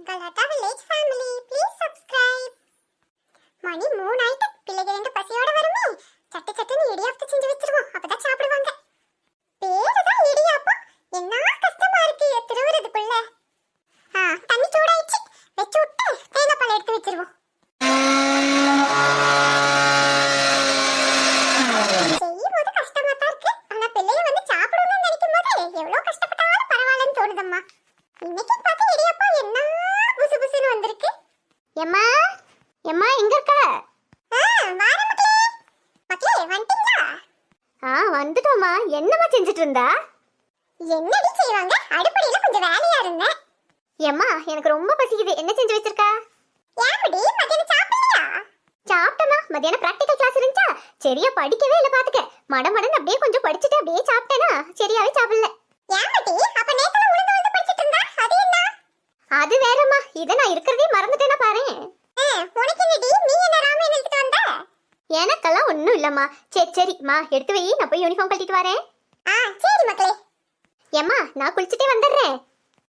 the Galata Village family. வந்துட்டோம்மா என்னம்மா செஞ்சுட்டு இருந்தா என்னடி செய்வாங்க? அடுப்படியில கொஞ்சம் வேலையா இருந்தேன் எம்மா எனக்கு ரொம்ப பசிக்குது. என்ன செஞ்சு வச்சிருக்கா? ஏன்டி மத்தியானம் சாப்பிடலையா? சாப்பிட்டேம்மா. மத்தியானம் ப்ராக்டிகல் கிளாஸ் இருந்துச்சா? சரியா படிக்கவே இல்லை பாத்துக்க. மடமடன்னு அப்படியே கொஞ்சம் படிச்சுட்டு அப்படியே சாப்பிட்டேனா? சரியாவே சாப்பிடல. ஏன்டி அப்ப நேத்துல உளுந்து உளுந்து படிச்சிட்டு இருந்தா? அது என்ன? அது வேறம்மா. இதை நான் இருக்கிறதே மறந்துட்டேனா பாரு உனக்கு என்னடி நீ என்ன ராமாயணம் எடுத்துட்டு வந்த எனக்கெல்லாம் ஒன்றும் இல்லைம்மா. சரி சரிம்மா. எடுத்து வை நான் போய் யூனிஃபார்ம் கட்டிட்டு வரேன். ஆ சரி மக்களே. ஏம்மா நான் குளிச்சுட்டே வந்துடுறேன்.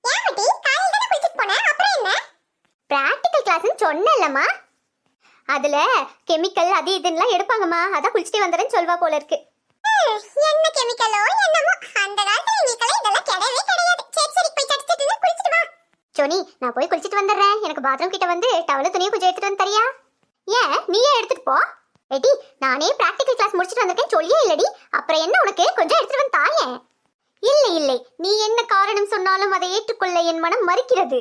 ஏன்டி காலையில தானே குளிச்சிட்டு போனேன். அப்புறம் என்ன? ப்ராக்டிக்கல் கிளாஸ்னு சொன்னேன்லம்மா. அதுல கெமிக்கல் அது இதுன்னுலாம் எடுப்பாங்கம்மா. அதான் குளிச்சுட்டே வந்துடுறேன்னு சொல்வா போல இருக்கு. என்ன கெமிக்கலோ என்னமோ. அந்த காலத்துல எங்களுக்கெல்லாம் இதெல்லாம் கிடையவே கிடையாது. சரி சரி போய் இருந்து குளிச்சிட்டு வா. சோனி நான் போய் குளிச்சிட்டு வந்துடுறேன். எனக்கு பாத்ரூம் கிட்ட வந்து டவல துணியை கொஞ்சம் எடுத்துட்டு வந்து தரியா? ஏன் நீயே எடுத்துட்டு போ. எடி நானே பிராக்டிகல் கிளாஸ் முடிச்சுட்டு வந்திருக்கேன் சொல்லியே இல்லடி. அப்புறம் என்ன உனக்கு? கொஞ்சம் எடுத்துட்டு வந்து தாயேன் இல்லை இல்லை. நீ என்ன காரணம் சொன்னாலும் அதை ஏற்றுக்கொள்ள என் மனம் மறுக்கிறது.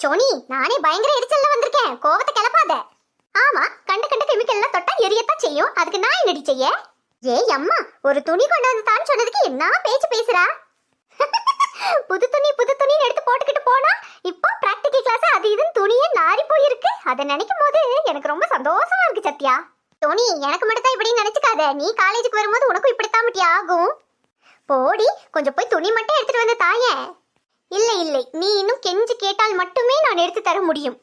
சோனி நானே பயங்கர எரிச்சல்ல வந்திருக்கேன். கோவத்தை கிளப்பாத. ஆமா கண்ட கண்ட கெமிக்கல் எல்லாம் தொட்டா எரியத்தான் செய்யும். அதுக்கு நான் என்னடி செய்ய? ஏய் அம்மா ஒரு துணி கொண்டு வந்து தான் சொன்னதுக்கு என்ன பேச்சு பேசுறா? புது துணி புது துணி எடுத்து போட்டுக்கிட்டு போனா இப்போ பிராக்டிகல் கிளாஸ் அது இதுன்னு துணியே நாரி போயிருக்கு. அதை நினைக்கும் போது எனக்கு ரொம்ப சந்தோஷமா இருக்கு சத்யா. தோனி எனக்கு மட்டும் தான் இப்படி நினைச்சுக்காத. நீ காலேஜுக்கு வரும்போது உனக்கும் இப்படித்தான் மட்டி ஆகும். போடி கொஞ்சம் போய் துணி மட்டும் எடுத்துட்டு வந்து தாயே. இல்லை இல்லை. நீ இன்னும் கெஞ்சி கேட்டால் மட்டுமே நான் எடுத்து தர முடியும்.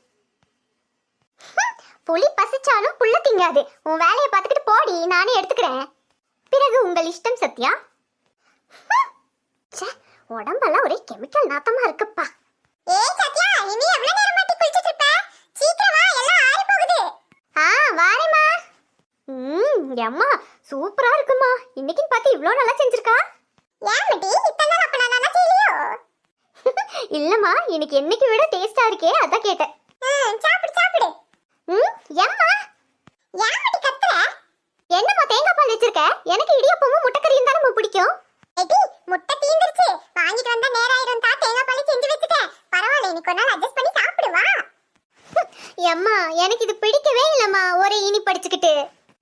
புலி பசிச்சாலும் புள்ள திங்காது. உன் வேலையை பார்த்துக்கிட்டு போடி நானே எடுத்துக்கிறேன். பிறகு உங்கள் இஷ்டம் சத்யா. உடம்பெல்லாம் ஒரே கெமிக்கல் நாத்தமா இருக்குப்பா ஏய் சத்யா இனி எவ்வளவு நேரம் மாட்டி குளிச்சிட்டு இருப்ப சீக்கிரம் வா எல்லாம் ஆறி போகுது ஆ வாரேம்மா ம் அம்மா சூப்பரா இருக்குமா. இன்னைக்குன்னு பார்த்து இவ்வளோ நல்லா செஞ்சிருக்கா? இல்லம்மா இன்னைக்கு என்னைக்கு விட டேஸ்டா இருக்கே அதான் கேட்டேன். சாப்பிடு சாப்பிடு. ம் எம்மா ஏன் மட்டி கத்துற? என்னம்மா தேங்காய் பால் வச்சிருக்க? எனக்கு இடியப்பமும் முட்டைக்கறியும் தானே பிடிக்கும். எடி முட்டை தீந்துருச்சு. வாங்கிட்டு வந்தா நேரம் ஆயிரும் தா தேங்காய் பால் செஞ்சு வச்சுட்டேன் பரவாயில்ல இன்னைக்கு ஒரு நாள் அட்ஜஸ்ட் பண்ணி சாப்பிடுவா அம்மா எனக்கு இது பிடிக்கவே இல்லம்மா ஒரே இனி படிச்சுக்கிட்டு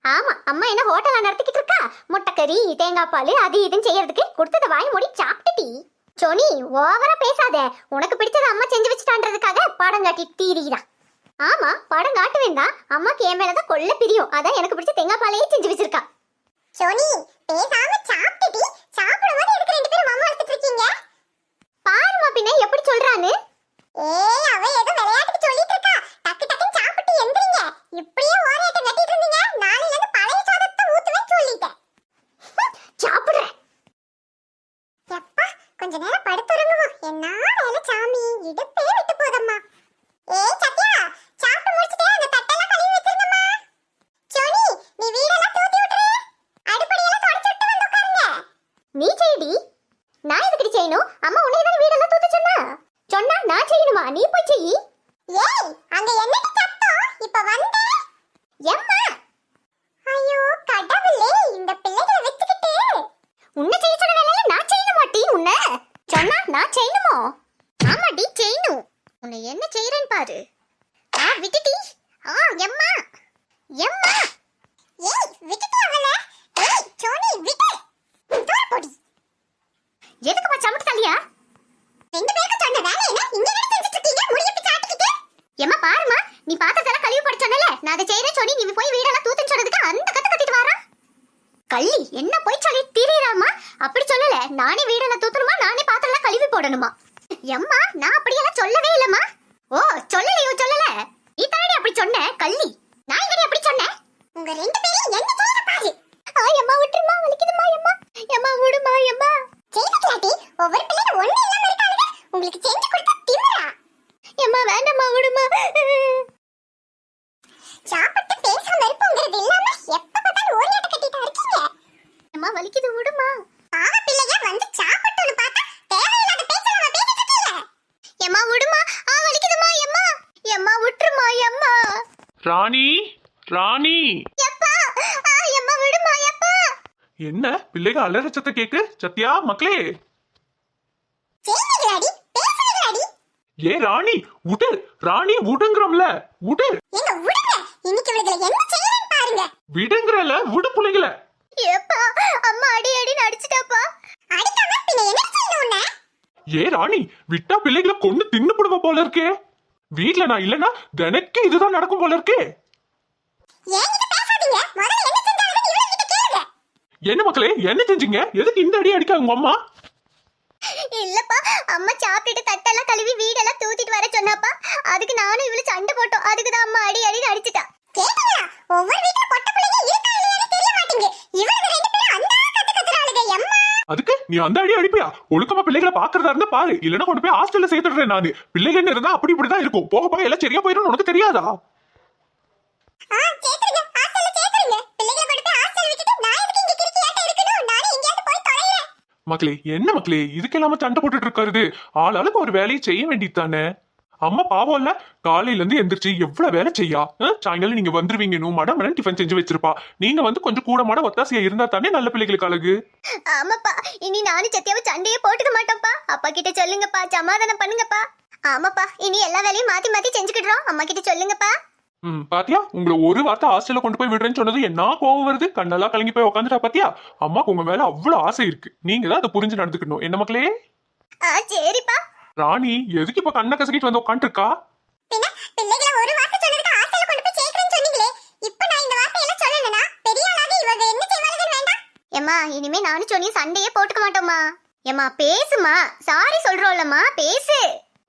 ஆமா அம்மா என்ன ஹோட்டலா நடத்திக்கிட்டு இருக்கா? முட்டைக்கறி தேங்காய் பால் அது இதுன்னு செய்யறதுக்கு கொடுத்தத வாய் மூடி சாப்பிட்டுட்டி. சோனி ஓவரா பேசாத. உனக்கு பிடிச்சத அம்மா செஞ்சு வச்சுட்டான்றதுக்காக படம் காட்டி தீரிடா ஆமா படம் காட்டுவேன் தான். அம்மாக்கு என் மேலதான் கொள்ள பிரியும். அதான் எனக்கு பிடிச்ச தேங்காய் பாலையே செஞ்சு வச்சிருக்கா. சோனி பேசாம சாப்பிட்டுட்டி. சாப்பிடும்போது எதுக்கு ரெண்டு பேரும் மாமா எடுத்துட்டு இருக்கீங்க? பாருமா பின்ன எப்படி சொல்றான்னு ஏய் அவ ஏதோ விளையாட்டுக்கு சொல்லிட்டு இருக்கா டக்கு டக்குன்னு சாப்பிட்டு எந்திரிங்க இப்படியே ஓரையாட்டம் கட்டிட்டு இருந்தீங்க நாளையில இருந்து பழைய சாதத்தை ஊத்துவேன்னு சொல்லிட்டேன் சாப்பிடுறேன் எப்பா கொஞ்ச நேரம் படுத்துறங்குவோம் என்ன வேலை சாமி இடுப்பே விட்டு போதம்மா ஏய் சத்யா சாப்பிட்டு முடிச்சிட்டே அந்த தட்டெல்லாம் கழுவி வச்சிருங்கம்மா சோனி நீ வீடெல்லாம் தூத்தி விட்டுரு அடுப்படியெல்லாம் தொடச்சு விட்டு வந்து உட்காருங்க நீ செய்டி நான் எதுக்கடி செய்யணும் அம்மா உன்னை தான் வீடெல்லாம் தூத்து சொன்னா சொன்னா செய்யணுமா நீ போய் செய் ஏய் அங்க என்னடி சத்தம்? இப்ப வந்த? எம்மா. ஐயோ கடவுளே இந்த பிள்ளைகளை வச்சுக்கிட்டு. உன்னை செய்ய சொன்ன வேலையில நான் செய்ய மாட்டி உன்னை? சொன்னா நான் செய்யணுமோ? ஆமாடி செய்யணும். உன்னை என்ன செய்யறேன்னு பாரு. ஆ விட்டுட்டி ஆ எம்மா. எம்மா. ஏய் விட்டுட்டு அவள. ஏய் சோனி விட்டு. தூர போடி. எதுக்குமா சமட்டு தள்ளியா ரெண்டு பேருக்கு சொன்ன வேலை என்ன இங்க என்ன செஞ்சுட்டு இருக்கீங்க முடியிட்டு சாப்பிட்டுக்கிட்டு எம்மா பாருமா நீ பாத்திரத்தெல்லாம் கழுவி போட சொன்னல நான் அதை செய்யறேன் சொல்லி நீ போய் வீடெல்லாம் தூத்துன்னு சொன்னதுக்கு அந்த கத்து கத்திட்டு வாரா? கள்ளி என்ன போய் சொல்லி திரியறாமா அப்படி சொல்லல. நானே வீடெல்லாம் தூத்தணுமா? நானே பாத்திரம்லாம் கழுவி போடணுமா? எம்மா நான் அப்படியெல்லாம் சொல்லவே இல்லம்மா. ஓ சொல்லலையோ சொல்லல. நீ தானே அப்படி சொன்ன கள்ளி? நான் எங்கடி அப்படி சொன்னேன் உங்க ரெண்டு பேரும் என்ன செய்யற பாரு. ஆ எம்மா விட்டுருமா வலிக்குதுமா எம்மா. எம்மா விடுமா எம்மா. செய்துக்கலாட்டி ஒவ்வொரு பிள்ளைங்க ஒண்ணு இல்லாம இருக்காங்க உங்களுக்கு செஞ்சு கொடுத்தா திமிரா. எம்மா வேண்டாம்மா விடுமா இருப்போங்கிறது இல்லாம எப்ப பார்த்தாலும் ஓரியாட்ட கட்டிட்டா இருக்கீங்க? அம்மா வலிக்குது விடுமா. பாவ பிள்ளைங்க வந்து சாப்பிட்டோன்னு பார்த்தா தேவையில்லாத பேச்ச நம்ம பேசிட்டு இருக்கீங்க. எம்மா விடுமா. ஆ வலிக்குதுமா எம்மா. எம்மா விட்டுருமா எம்மா. ராணி ராணி. எப்பா? ஆ எம்மா விடுமா எப்பா? என்ன? பிள்ளைங்க அலற சத்த கேக்கு? சத்யா மக்களே. செய்வீங்களாடி பேசுவீங்களாடி ஏ ராணி உடு. ராணி உடுங்கிறோம்ல. உடு. எங்க விடுங்க இன்னைக்கு இவளுகளை என்ன செய்யறேன்னு பாருங்க விடுங்கிறல விடு பிள்ளைங்கள. எப்பா அம்மா அடி அடின்னு அடிச்சிட்டாப்பா அடிக்காம பின்ன என்ன செய்யணும் உன்னை? ஏ ராணி விட்டா பிள்ளைங்கள கொண்டு தின்னு போடுவ போல இருக்கே. வீட்ல நான் இல்லனா தினைக்கு இதுதான் நடக்கும் போல இருக்கே. என்ன மக்களே என்ன செஞ்சீங்க? எதுக்கு இந்த அடி அடிக்காங்க உங்க அம்மா? இல்லப்பா அம்மா சாப்பிட்டுட்டு தட்டெல்லாம் கழுவி வீடெல்லாம் தூத்திட்டு வர சொன்னாப்பா. அதுக்கு நானும் இவளு சண்டை போட்டோம். அதுக்கு தான் அம்மா அடி அடின்னு அடிச்சிட்டா கேட்டீங்களா ஒவ்வொரு வீட்ல பொட்ட பிள்ளைங்க இருக்கா இல்லையான்னு தெரிய மாட்டேங்குது. இவளுக்கு ரெண்டு பேரும் அந்த கத்து கத்துறாளுங்க எம்மா. அதுக்கு? நீ அந்த அடி அடிப்பியா? ஒழுக்கமா பிள்ளைகளை பாக்குறதா இருந்தா பாரு. இல்லனா கொண்டு போய் ஹாஸ்டல்ல சேர்த்துடுறேன் நானு. பிள்ளைங்கன்னு இருந்தா அப்படி இப்படிதான் இருக்கும். போக போக எல்லாம் சரியா போயிடும் உனக்கு தெரியாதா? மக்களே என்ன மக்களே? இதுக்கெல்லாம சண்டை போட்டுட்டு இருக்காரு ஆளாளுக்கு ஒரு வேலையை செய்ய வேண்டியது தானே? அம்மா பாவம் இல்ல. காலையில இருந்து எந்திரிச்சு எவ்வளவு வேலை செய்யா? சாயங்காலம் நீங்க வந்துருவீங்க. மடம் மடம் டிஃபன் செஞ்சு வச்சிருப்பா. நீங்க வந்து கொஞ்சம் கூடமான ஒத்தாசையா இருந்தா தானே நல்ல பிள்ளைகளுக்கு அழகு? ஆமாப்பா. இனி நானும் சத்தியாவை சண்டையே போட்டுக்க மாட்டோம்ப்பா. அப்பா கிட்ட சொல்லுங்கப்பா. சமாதானம் பண்ணுங்கப்பா. ஆமாப்பா. இனி எல்லா வேலையும் மாத்தி மாத்தி செஞ்சுக்கிடுறோம். அம்மா கிட்ட சொல்லுங்கப்பா. ம் பாத்தியா? உங்களை ஒரு வார்த்தை ஹாஸ்டல்ல கொண்டு போய் விடுறேன்னு சொன்னது என்ன கோவம் வருது? கண்ணெல்லாம் கலங்கி போய் உட்காந்துட்டா பாத்தியா? அம்மாக்கு உங்க மேல அவ்வளவு ஆசை இருக்கு. நீங்க தான் அதை புரிஞ்சு நடந்துக்கணும். என்ன மக்களே? ஆ சரிப்பா. ராணி எதுக்கு இப்ப கண்ணை கசக்கிட்டு வந்து உட்காந்துருக்கா பின்ன பிள்ளைகளை ஒரு வார்த்தை சொன்னதுக்கு ஹாஸ்டல்ல கொண்டு போய் சேர்க்கறேன்னு சொன்னீங்களே இப்போ நான் இந்த வார்த்தையெல்லாம் சொல்லணும்னா பெரிய ஆளாக இவங்க என்ன செய்வாளுன்னு வேண்டாம்? ஏம்மா இனிமே நானும் சொன்னியும் சண்டையே போட்டுக்க மாட்டோம்மா. ஏம்மா பேசுமா சாரி சொல்றோம்லம்மா பேசு.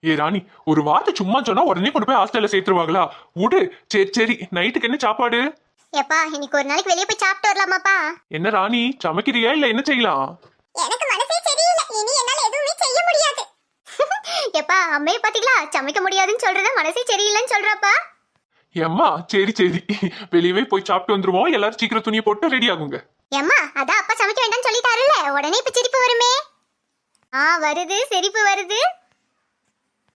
ஏ ராணி ஒரு வார்த்தை சும்மா சொன்னா உடனே கொண்டு போய் ஹாஸ்டல்ல சேர்த்துருவாங்களா? விடு சரி சரி. நைட்டுக்கு என்ன சாப்பாடு? எப்பா இன்னைக்கு ஒரு நாளைக்கு வெளியே போய் சாப்பிட்டு வரலாமாப்பா. என்ன ராணி சமைக்கிறியா இல்ல என்ன செய்யலாம்? எனக்கு மனசே சரியில்லை. எப்பா அம்மையை பாத்தீங்களா சமைக்க முடியாதுன்னு சொல்றத மனசே சரியில்லைன்னு சொல்றப்பா. ஏம்மா சரி சரி. வெளியவே போய் சாப்பிட்டு வந்துருவோம். எல்லாரும் சீக்கிரம் துணியை போட்டு ரெடி ஆகுங்க. ஏம்மா அதான் அப்பா சமைக்க வேண்டாம்னு சொல்லிட்டாருல்ல. உடனே இப்ப சிரிப்பு வருமே. ஆ வருது சிரிப்பு வருது.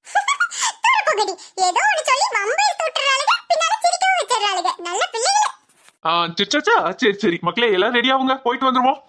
தூர போகடி. ஏதோ ஒண்ணு சொல்லி வம்பு எடுத்து விட்டுறாளுங்க பின்னால சிரிக்கவும் வச்சிடறாளுங்க நல்ல பிள்ளைகளே. ஆ சரி சரி சரி. மக்களே எல்லாரும் ரெடி ஆகுங்க. போயிட்டு வந்துருவோம்.